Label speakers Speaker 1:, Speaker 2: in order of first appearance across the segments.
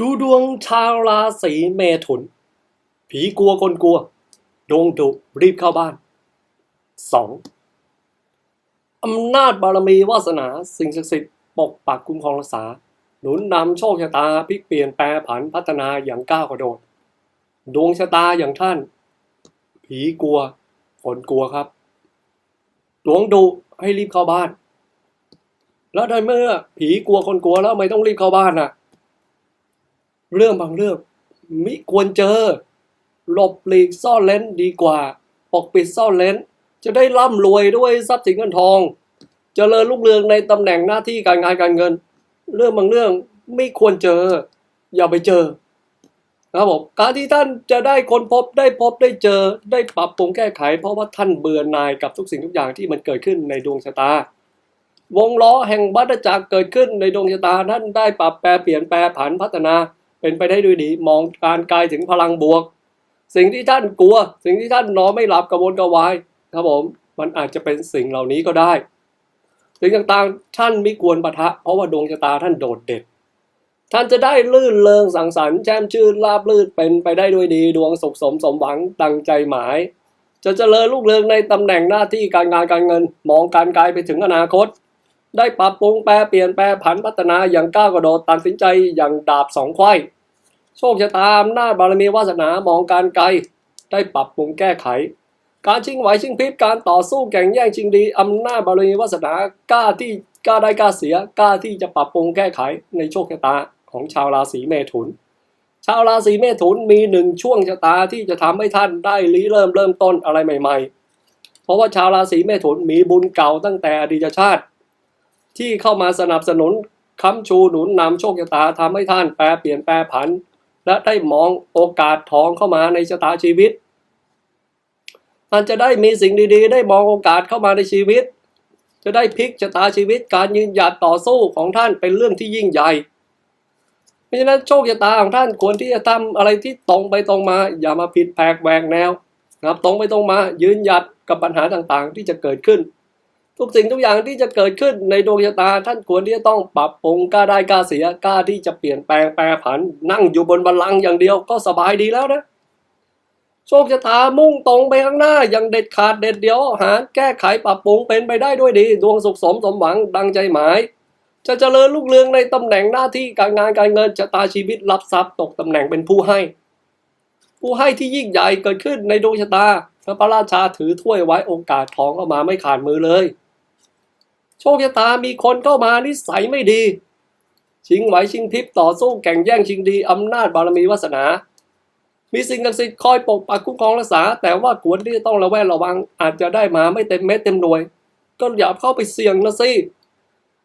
Speaker 1: ดูดวงชาวราศีเมถุน ผีกลัวคนกลัว ดวงดุรีบเข้าบ้าน 2. อำนาจบารมีวาสนาสิ่งศักดิ์สิทธิ์ปกปักคุ้มครองรักษา หนุนนำโชคชะตาพลิกเปลี่ยนแปรผันพัฒนาอย่างก้าวกระโดด ดวงชะตาอย่างท่าน ผีกลัว คนกลัวครับ ดวงดุให้รีบเข้าบ้าน แล้วในเมื่อผีกลัวคนกลัวแล้วไม่ต้องรีบเข้าบ้านน่ะ เรื่องบางเรื่องมิควรเจอ หลบหลีกซ่อนเลนดีกว่า ปกปิดซ่อนเลนจะได้ร่ำรวยด้วยทรัพย์สินเงินทองเจริญรุ่งเรืองในตำแหน่งหน้าที่การงานการเงิน เรื่องบางเรื่องไม่ควรเจอ อย่าไปเจอนะครับผมการที่ท่านจะได้คนพบได้พบได้เจอได้ปรับปรุงแก้ไข เพราะว่าท่านเบื่อหน่ายกับทุกสิ่งทุกอย่างที่มันเกิดขึ้นในดวงชะตา วงล้อแห่งบัตจักรเกิดขึ้นในดวงชะตาท่านได้ปรับแปรเปลี่ยนแปรผันพัฒนา เป็นไปได้ด้วยดี มองการกายถึงพลังบวก สิ่งที่ท่านกลัว สิ่งที่ท่านนอนไม่หลับกระวนกระวายครับผมมันอาจจะเป็นสิ่งเหล่านี้ก็ได้สิ่งต่างๆ ท่านไม่ควรปะทะ เพราะว่าดวงชะตาท่านโดดเด่นท่านจะได้ลื่นเริงสังสรรค์แช่มชื่นราบลื่นเป็นไปได้ด้วยดี ดวงสุขสมสมหวังดังใจหมาย จะเจริญลูกเรืองในตำแหน่งหน้าที่การงานการเงิน มองการไกลไปถึงอนาคต ได้ปรับปรุงแปรเปลี่ยนแปรผันพัฒนาอย่างก้าวกระโดดตัดสินใจอย่างดาบสองไขว้โชคชะตาอำนาจบารมีวาสนามองการไกล ได้ปรับปรุงแก้ไข การชิงไหวชิงพริบการต่อสู้แข่งแย่งชิงดีอำนาจบารมีวาสนากล้าที่กล้าได้กล้าเสียกล้าที่จะปรับปรุงแก้ไขในโชคชะตาของชาวราศีเมถุน ชาวราศีเมถุนมีหนึ่งช่วงชะตาที่จะทำให้ท่านได้ริเริ่มเริ่มต้นอะไรใหม่ ๆ เพราะว่าชาวราศีเมถุนมีบุญเก่าตั้งแต่อดีตชาติ ที่เข้ามาสนับสนุนค้ำชูหนุนนำโชคชะตาทำให้ท่านแปรเปลี่ยนแปรผัน และได้มองโอกาสทองเข้ามาในชะตาชีวิตท่านจะได้มีสิ่งดีๆ ได้มองโอกาสเข้ามาในชีวิต จะได้พลิกชะตาชีวิตการยืนหยัดต่อสู้ของท่านเป็นเรื่องที่ยิ่งใหญ่เพราะฉะนั้นโชคชะตาของท่านควรที่จะทำอะไรที่ตรงไปตรงมา อย่ามาผิดแผกแหวกแนวนะครับตรงไปตรงมายืนหยัดกับปัญหาต่างๆ ที่จะเกิดขึ้น ทุกสิ่งทุกอย่างที่จะเกิดขึ้นในดวงชะตา ท่านควรที่จะต้องปรับปรุงกล้าได้กล้าเสียกล้าที่จะเปลี่ยนแปลงแปรผัน นั่งอยู่บนบัลลังก์อย่างเดียวก็สบายดีแล้วนะโชคชะตามุ่งตรงไปข้างหน้าอย่างเด็ดขาดเด็ดเดียวหาแก้ไขปรับปรุงเป็นไปได้ด้วยดี ดวงสุขสมสมหวังดังใจหมาย จะเจริญลูกเรืองในตำแหน่งหน้าที่การงานการเงินชะตาชีวิตรับทรัพย์ตกตำแหน่งเป็นผู้ให้ ผู้ให้ที่ยิ่งใหญ่เกิดขึ้นในดวงชะตาพระราชาถือถ้วยไว้โอกาสทองเข้ามาไม่ขาดมือเลย โชคชะตามีคนเข้ามานิสัยไม่ดี ชิงไหวชิงพริบต่อสู้แข่งแย่งชิงดีอำนาจบารมีวาสนา มีสิ่งศักดิ์สิทธิ์คอยปกปักคุ้มครองรักษา แต่ว่าควรที่จะต้องระแวดระวัง อาจจะได้มาไม่เต็มเม็ดเต็มหน่วย ก็อย่าเข้าไปเสี่ยงนะสิ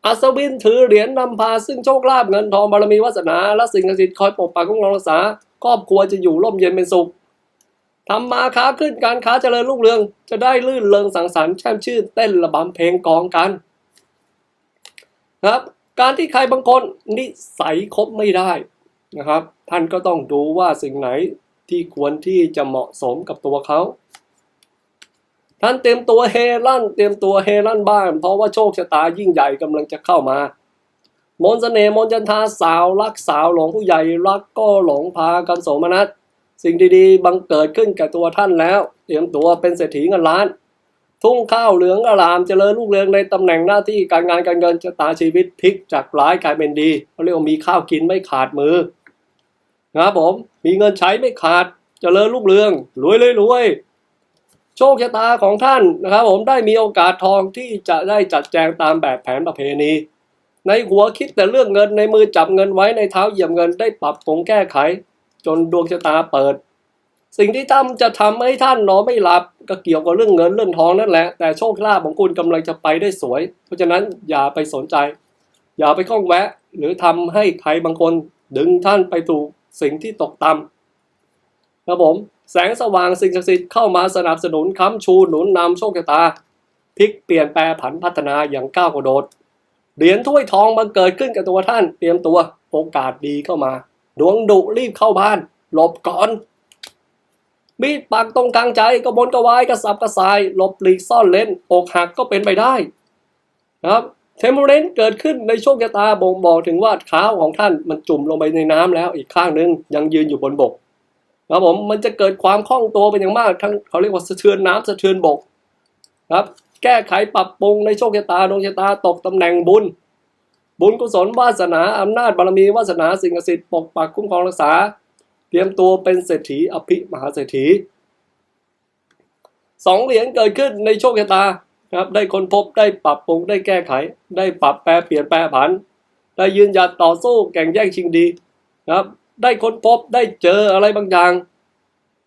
Speaker 1: อัศวินถือเหรียญนำพาซึ่งโชคลาภเงินทองบารมีวาสนา และสิ่งศักดิ์สิทธิ์คอยปกปักคุ้มครองรักษาครอบครัวจะอยู่ร่มเย็นเป็นสุขทำมาค้าขึ้นการค้าเจริญรุ่งเรือง จะได้ลื่นเริงสังสรรค์แช่มชื่นเต้นระบำเพลงกองกัน นะครับ การที่ใครบางคนนิสัยคบไม่ได้นะครับ ท่านก็ต้องดูว่าสิ่งไหนที่ควรที่จะเหมาะสมกับตัวเขา ท่านเตรียมตัวเฮลั่น เตรียมตัวเฮลั่นบ้านเพราะว่าโชคชะตายิ่งใหญ่กำลังจะเข้ามามนต์เสน่ห์มนจันทาสาวรักสาวหลงผู้ใหญ่รักก็หลงพากันโสมนัสสิ่งดีๆ บังเกิดขึ้นกับตัวท่านแล้ว เตรียมตัวเป็นเศรษฐีเงินล้าน ทุ่งข้าวเหลืองอารามเจริญรุ่งเรืองในตำแหน่งหน้าที่การงานการเงินชะตาชีวิตพลิกจากร้ายกลายเป็นดีเขาเรียกว่ามีข้าวกินไม่ขาดมือนะครับผมมีเงินใช้ไม่ขาดเจริญรุ่งเรืองรวยเลยรวยโชคชะตาของท่านนะครับ ผมได้มีโอกาสทองที่จะได้จัดแจงตามแบบแผนประเพณี ในหัวคิดแต่เรื่องเงินในมือจับเงินไว้ในเท้าเหยียบเงินได้ปรับปรุงแก้ไข จนดวงชะตาเปิด สิ่งที่ทำจะทำให้ท่านนอนไม่หลับ ก็เกี่ยวกับเรื่องเงินเรื่องทองนั่นแหละ แต่โชคลาภของคุณกำลังจะไปได้สวย เพราะฉะนั้นอย่าไปสนใจ อย่าไปข้องแวะ หรือทำให้ใครบางคนดึงท่านไปถูกสิ่งที่ตกต่ำครับผมแสงสว่างสิ่งศักดิ์สิทธิ์เข้ามาสนับสนุนค้ำชูหนุนนำโชคชะตาพลิกเปลี่ยนแปลผันพัฒนาอย่างก้าวกระโดดเหรียญถ้วยทองมาเกิดขึ้นกับตัวท่าน เตรียมตัวโอกาสดีเข้ามา ดวงดุรีบเข้าบ้าน หลบก่อน มีดปักตรงกลางใจกระบนกระวายกระสับกระส่ายหลบหลีกซ่อนเลนอกหักก็เป็นไปได้นะครับเทมเพอเรนเกิดขึ้นในโชคชะตาบ่งบอกถึงว่าเท้าของท่านมันจุ่มลงไปในน้ำแล้วอีกข้างหนึงยังยืนอยู่บนบกครับผมมันจะเกิดความคล่องตัวเป็นอย่างมากทั้งเขาเรียกว่าสะเทือนน้ำสะเทือนบกครับ แก้ไขปรับปรุงในโชคชะตาดวงชะตาตกตำแหน่งบุญ บุญกุศลวาสนาอำนาจบารมีวาสนาสิ่งศักดิ์สิทธิ์ปกปักคุ้มครองรักษา เตรียมตัวเป็นเศรษฐีอภิมหาเศรษฐีสองเหรียญเกิดขึ้นในโชคชะตาครับ ได้ค้นพบได้ปรับปรุงได้แก้ไข ได้ปรับแปรเปลี่ยนแปรผัน ได้ยืนหยัดต่อสู้แข่งแย่งชิงดีครับ ได้ค้นพบได้เจออะไรบางอย่าง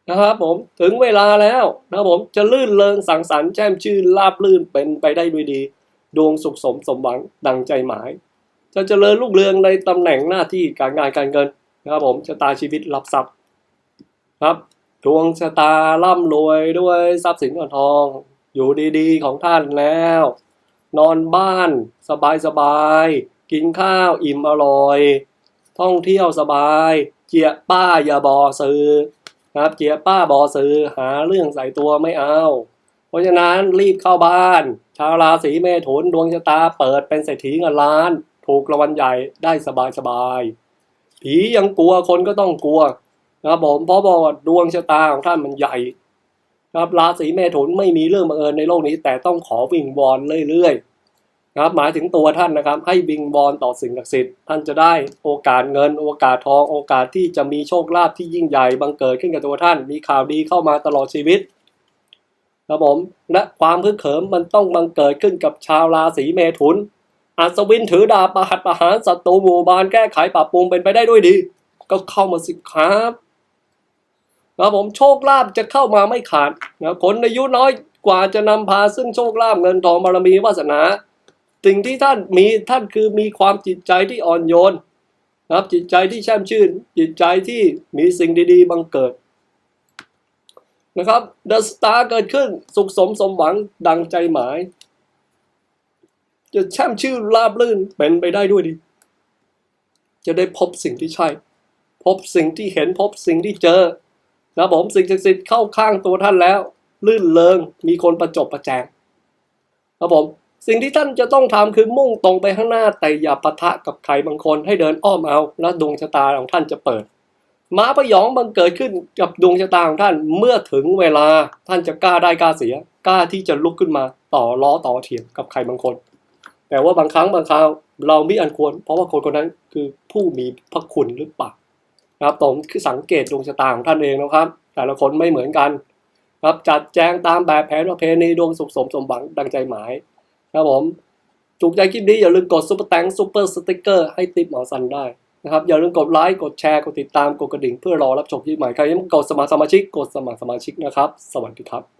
Speaker 1: นะครับผมถึงเวลาแล้วนะครับผมจะลื่นเลงสังสรรค์แช่มชื่นราบลื่นเป็นไปได้ด้วยดี ดวงสุขสมสมหวังดังใจหมาย จะเจริญรุ่งเรืองในตำแหน่งหน้าที่การงานการเงิน นะครับผมชะตาชีวิตรับทรัพย์ครับดวงชะตาร่ำรวยด้วยทรัพย์สินเงินทอง อยู่ดีๆ ของท่านแล้ว นอนบ้านสบายสบายๆกินข้าวอิ่มอร่อย ท่องเที่ยวสบาย เจียป้าอย่าบอซื้อนะครับเจียป้าบอซื้อหาเรื่องใส่ตัวไม่เอา เพราะฉะนั้นรีบเข้าบ้าน ชาวราศีเมถุนดวงชะตาเปิดเป็นเศรษฐีเงินล้าน ถูกรางวัลใหญ่ได้สบายสบาย ผียังกลัวคนก็ต้องกลัวนะครับผมเพราะบอกว่าดวงชะตาของท่านมันใหญ่นะครับราศีเมถุนไม่มีเรื่องบังเอิญในโลกนี้ แต่ต้องขอวิงวอนเรื่อยๆนะครับหมายถึงตัวท่านนะครับ ให้วิงวอนต่อสิ่งศักดิ์สิทธิ์ท่านจะได้โอกาสเงิน โอกาสทอง โอกาสที่จะมีโชคลาภที่ยิ่งใหญ่บังเกิดขึ้นกับตัวท่าน มีข่าวดีเข้ามาตลอดชีวิตครับผมและความพึกเขิมมันต้องบังเกิดขึ้นกับชาวราศีเมถุน อัศวินถือดาบประหัตประหารศัตรูหมู่บานแก้ไขปรับปรุงเป็นไปได้ด้วยดี ก็เข้ามาสิครับครับผมโชคลาภจะเข้ามาไม่ขาดนะคนอายุน้อยกว่าจะนำพาซึ่งโชคลาภเงินทองบารมีวาสนา สิ่งที่ท่านมีท่านคือมีความจิตใจที่อ่อนโยนนะครับจิตใจที่แช่มชื่น จิตใจที่มีสิ่งดีๆบังเกิดนะครับเดอะสตาร์เกิดขึ้นสุขสมสมหวังดังใจหมาย จะแช่มชื่อราบลื่นเป็นไปได้ด้วยดี จะได้พบสิ่งที่ใช่ พบสิ่งที่เห็นพบสิ่งที่เจอ นะผมสิ่งศักดิ์สิทธิ์เข้าข้างตัวท่านแล้ว ลื่นเลงมีคนประจบประแจงครับผมสิ่งที่ท่านจะต้องทำคือมุ่งตรงไปข้างหน้าแต่อย่าปะทะกับใครบางคนให้เดินอ้อมเอาแล้วดวงชะตาของท่านจะเปิดม้าพยองบังเกิดขึ้นกับดวงชะตาของท่านเมื่อถึงเวลาท่านจะกล้าได้กล้าเสียกล้าที่จะลุกขึ้นมาต่อล้อต่อเถียงกับใครบางคน แต่ว่าบางครั้งบางคราวเราไม่อันควร เพราะว่าคนคนนั้นคือผู้มีพระคุณหรือเปล่านะครับผมคือสังเกตดวงชะตาของท่านเองนะครับ แต่ละคนไม่เหมือนกันครับจัดแจงตามแบบแผนประเพณีดวงสุขสมสมหวังดังใจหมายครับผมถูกใจคลิปนี้อย่าลืมกดซุปเปอร์แตงซุปเปอร์สติ๊กเกอร์ให้ติปหมอสันได้นะครับอย่าลืมกดไลค์กดแชร์กดติดตามกดกระดิ่งเพื่อรอรับชมคลิปใหม่ใครยังไม่กดสมัครสมาชิกกดสมัครสมาชิกนะครับ สวัสดีครับ